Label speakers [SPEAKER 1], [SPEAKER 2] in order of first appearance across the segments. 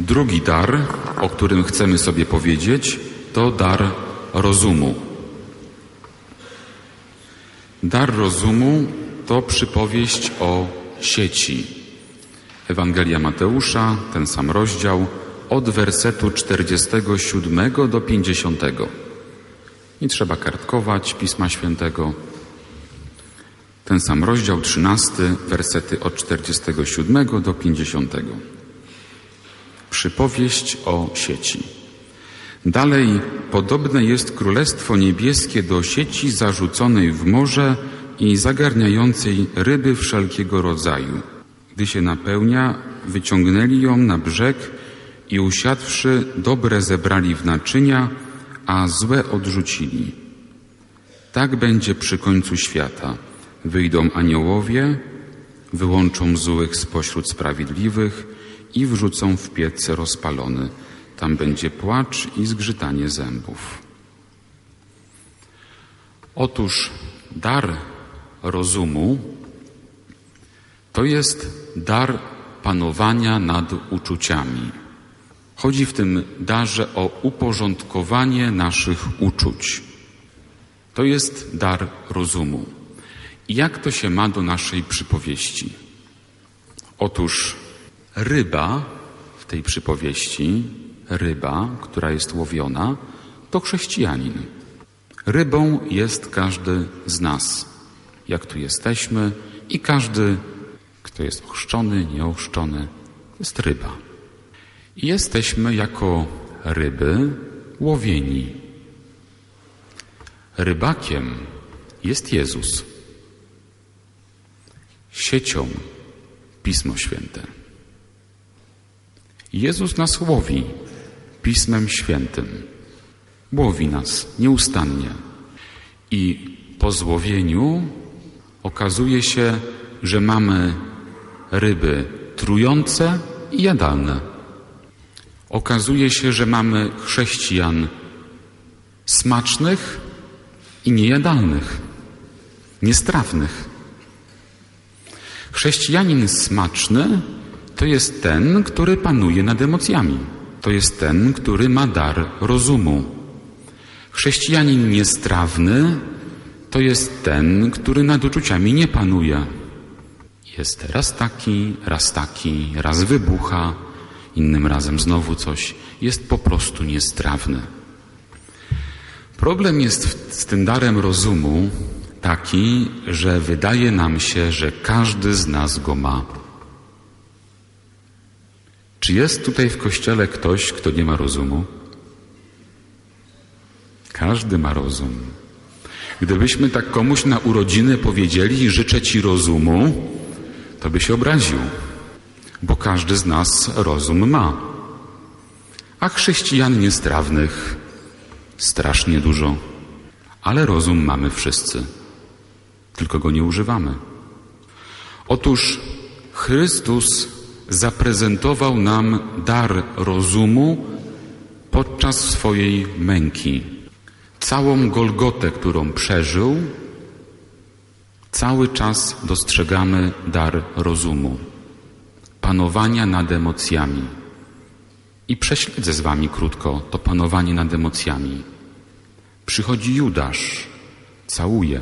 [SPEAKER 1] Drugi dar, o którym chcemy sobie powiedzieć, to dar rozumu. Dar rozumu to przypowieść o sieci. Ewangelia Mateusza, ten sam rozdział, od wersetu 47 do 50. Nie trzeba kartkować Pisma Świętego. Ten sam rozdział, 13, wersety od 47 do 50. Przypowieść o sieci. Dalej, podobne jest Królestwo Niebieskie do sieci zarzuconej w morze i zagarniającej ryby wszelkiego rodzaju. Gdy się napełnia, wyciągnęli ją na brzeg i usiadłszy, dobre zebrali w naczynia, a złe odrzucili. Tak będzie przy końcu świata. Wyjdą aniołowie, wyłączą złych spośród sprawiedliwych i wrzucą w piec rozpalony. Tam będzie płacz i zgrzytanie zębów. Otóż dar rozumu to jest dar panowania nad uczuciami. Chodzi w tym darze o uporządkowanie naszych uczuć. To jest dar rozumu. I jak to się ma do naszej przypowieści? Otóż ryba w tej przypowieści, ryba, która jest łowiona, to chrześcijanin. Rybą jest każdy z nas, jak tu jesteśmy, i każdy, kto jest ochrzczony, nieochrzczony, jest ryba. I jesteśmy jako ryby łowieni. Rybakiem jest Jezus. Siecią Pismo Święte. Jezus nas łowi Pismem Świętym. Łowi nas nieustannie. I po złowieniu okazuje się, że mamy ryby trujące i jadalne. Okazuje się, że mamy chrześcijan smacznych i niejadalnych, niestrawnych. Chrześcijanin smaczny to jest ten, który panuje nad emocjami. To jest ten, który ma dar rozumu. Chrześcijanin niestrawny to jest ten, który nad uczuciami nie panuje. Jest raz taki, raz taki, raz wybucha, innym razem znowu coś. Jest po prostu niestrawny. Problem jest z tym darem rozumu taki, że wydaje nam się, że każdy z nas go ma. Czy jest tutaj w kościele ktoś, kto nie ma rozumu? Każdy ma rozum. Gdybyśmy tak komuś na urodziny powiedzieli, życzę ci rozumu, to by się obraził, bo każdy z nas rozum ma. A chrześcijan niestrawnych strasznie dużo, ale rozum mamy wszyscy, tylko go nie używamy. Otóż Chrystus zaprezentował nam dar rozumu podczas swojej męki. Całą Golgotę, którą przeżył, cały czas dostrzegamy dar rozumu, panowania nad emocjami. I prześledzę z wami krótko to panowanie nad emocjami. Przychodzi Judasz, całuje.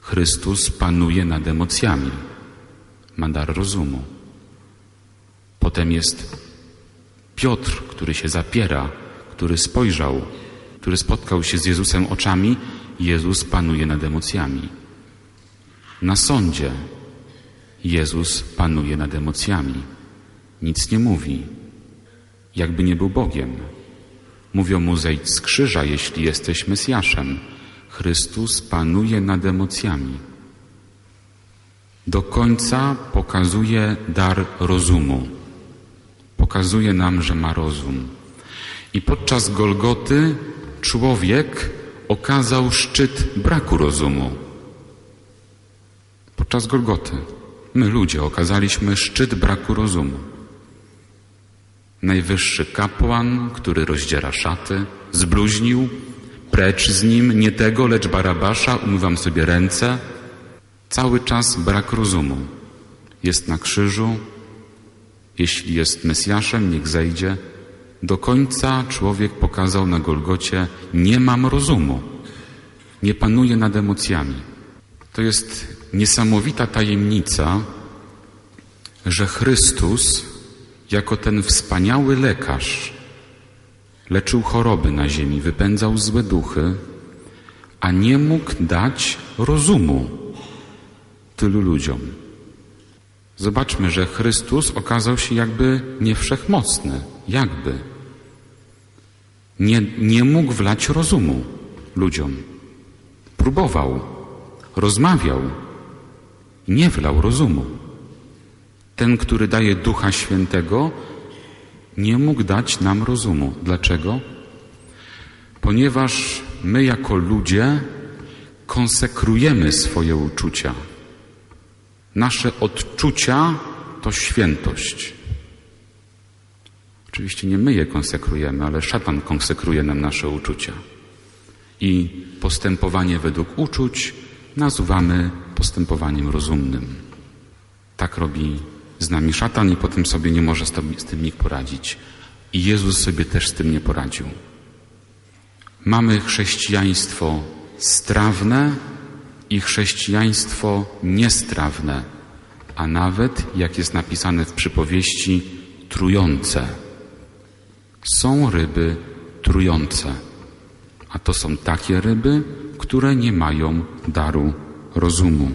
[SPEAKER 1] Chrystus panuje nad emocjami, ma dar rozumu. Potem jest Piotr, który się zapiera, który spojrzał, który spotkał się z Jezusem oczami. Jezus panuje nad emocjami. Na sądzie Jezus panuje nad emocjami. Nic nie mówi, jakby nie był Bogiem. Mówią mu zejdź z krzyża, jeśli jesteś Mesjaszem. Chrystus panuje nad emocjami. Do końca pokazuje dar rozumu pokazuje nam, że ma rozum. I podczas Golgoty człowiek okazał szczyt braku rozumu. Podczas Golgoty my ludzie okazaliśmy szczyt braku rozumu. Najwyższy kapłan, który rozdziera szaty, zbluźnił, precz z nim nie tego, lecz Barabasza, umywam sobie ręce. Cały czas brak rozumu. Jest na krzyżu, Jeśli jest Mesjaszem, niech zejdzie. Do końca człowiek pokazał na Golgocie, nie mam rozumu, nie panuję nad emocjami. To jest niesamowita tajemnica, że Chrystus, jako ten wspaniały lekarz, leczył choroby na ziemi, wypędzał złe duchy, a nie mógł dać rozumu tylu ludziom. Zobaczmy, że Chrystus okazał się jakby niewszechmocny, jakby. Nie, nie mógł wlać rozumu ludziom. Próbował, rozmawiał, nie wlał rozumu. Ten, który daje Ducha Świętego, nie mógł dać nam rozumu. Dlaczego? Ponieważ my jako ludzie konsekrujemy swoje uczucia. Nasze odczucia to świętość. Oczywiście nie my je konsekrujemy, ale szatan konsekruje nam nasze uczucia. I postępowanie według uczuć nazywamy postępowaniem rozumnym. Tak robi z nami szatan i potem sobie nie może z tym nikt poradzić. I Jezus sobie też z tym nie poradził. Mamy chrześcijaństwo strawne i chrześcijaństwo niestrawne, a nawet, jak jest napisane w przypowieści, trujące. Są ryby trujące, a to są takie ryby, które nie mają daru rozumu.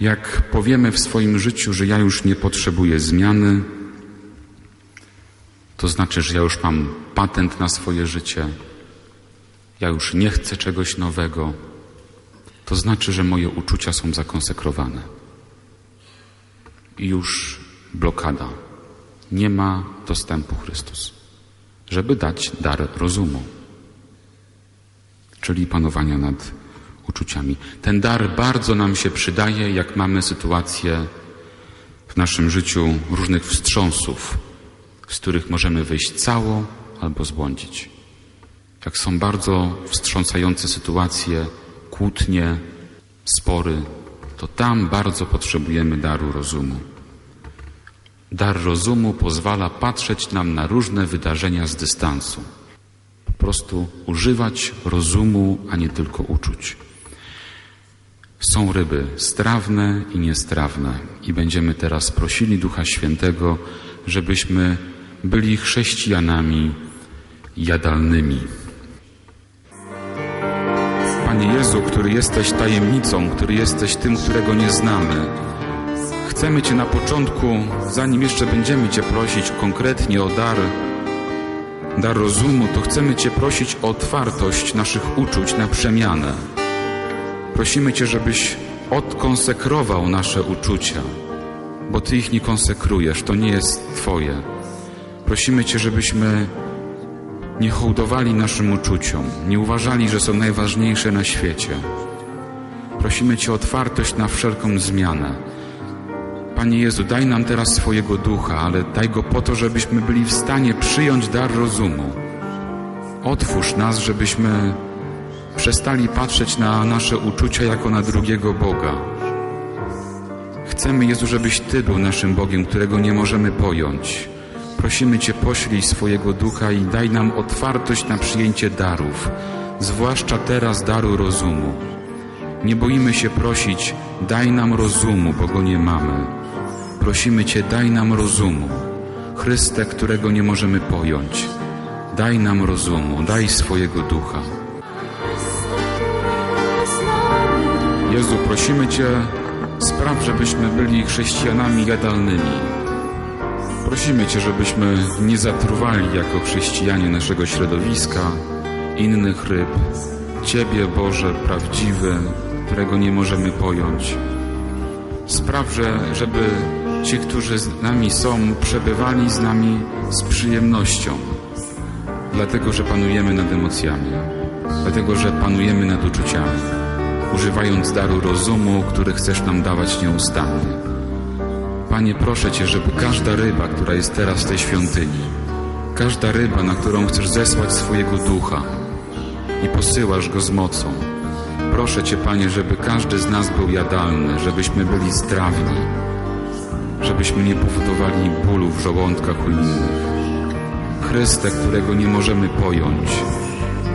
[SPEAKER 1] Jak powiemy w swoim życiu, że ja już nie potrzebuję zmiany, to znaczy, że ja już mam patent na swoje życie, ja już nie chcę czegoś nowego, to znaczy, że moje uczucia są zakonsekrowane. I już blokada. Nie ma dostępu Chrystus, żeby dać dar rozumu, czyli panowania nad uczuciami. Ten dar bardzo nam się przydaje, jak mamy sytuację w naszym życiu różnych wstrząsów, z których możemy wyjść cało albo zbłądzić. Jak są bardzo wstrząsające sytuacje, kłótnie, spory, to tam bardzo potrzebujemy daru rozumu. Dar rozumu pozwala patrzeć nam na różne wydarzenia z dystansu. Po prostu używać rozumu, a nie tylko uczuć. Są ryby strawne i niestrawne i będziemy teraz prosili Ducha Świętego, żebyśmy byli chrześcijanami jadalnymi. Jezu, który jesteś tajemnicą, który jesteś tym, którego nie znamy, chcemy Cię na początku, zanim jeszcze będziemy Cię prosić konkretnie o dar, dar rozumu, to chcemy Cię prosić o otwartość naszych uczuć na przemianę. Prosimy Cię, żebyś odkonsekrował nasze uczucia, bo Ty ich nie konsekrujesz, to nie jest Twoje. Prosimy Cię, żebyśmy nie hołdowali naszym uczuciom, nie uważali, że są najważniejsze na świecie. Prosimy Cię o otwartość na wszelką zmianę. Panie Jezu, daj nam teraz swojego ducha, ale daj go po to, żebyśmy byli w stanie przyjąć dar rozumu. Otwórz nas, żebyśmy przestali patrzeć na nasze uczucia jako na drugiego Boga. Chcemy, Jezu, żebyś Ty był naszym Bogiem, którego nie możemy pojąć. Prosimy Cię, poślij swojego ducha i daj nam otwartość na przyjęcie darów, zwłaszcza teraz daru rozumu. Nie boimy się prosić, daj nam rozumu, bo go nie mamy. Prosimy Cię, daj nam rozumu. Chryste, którego nie możemy pojąć. Daj nam rozumu, daj swojego ducha. Jezu, prosimy Cię, spraw, żebyśmy byli chrześcijanami jadalnymi. Prosimy Cię, żebyśmy nie zatruwali jako chrześcijanie naszego środowiska, innych ryb, Ciebie, Boże, prawdziwy, którego nie możemy pojąć. Spraw, że, żeby ci, którzy z nami są, przebywali z nami z przyjemnością, dlatego, że panujemy nad emocjami, dlatego, że panujemy nad uczuciami, używając daru rozumu, który chcesz nam dawać nieustannie. Panie, proszę Cię, żeby każda ryba, która jest teraz w tej świątyni, każda ryba, na którą chcesz zesłać swojego ducha i posyłasz go z mocą, proszę Cię, Panie, żeby każdy z nas był jadalny, żebyśmy byli zdrawni, żebyśmy nie powodowali bólu w żołądkach u innych. Chryste, którego nie możemy pojąć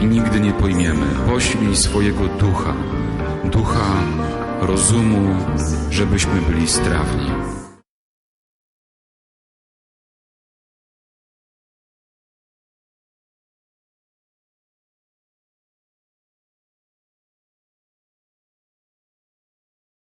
[SPEAKER 1] i nigdy nie pojmiemy, poślij swojego ducha, ducha rozumu, żebyśmy byli strawni.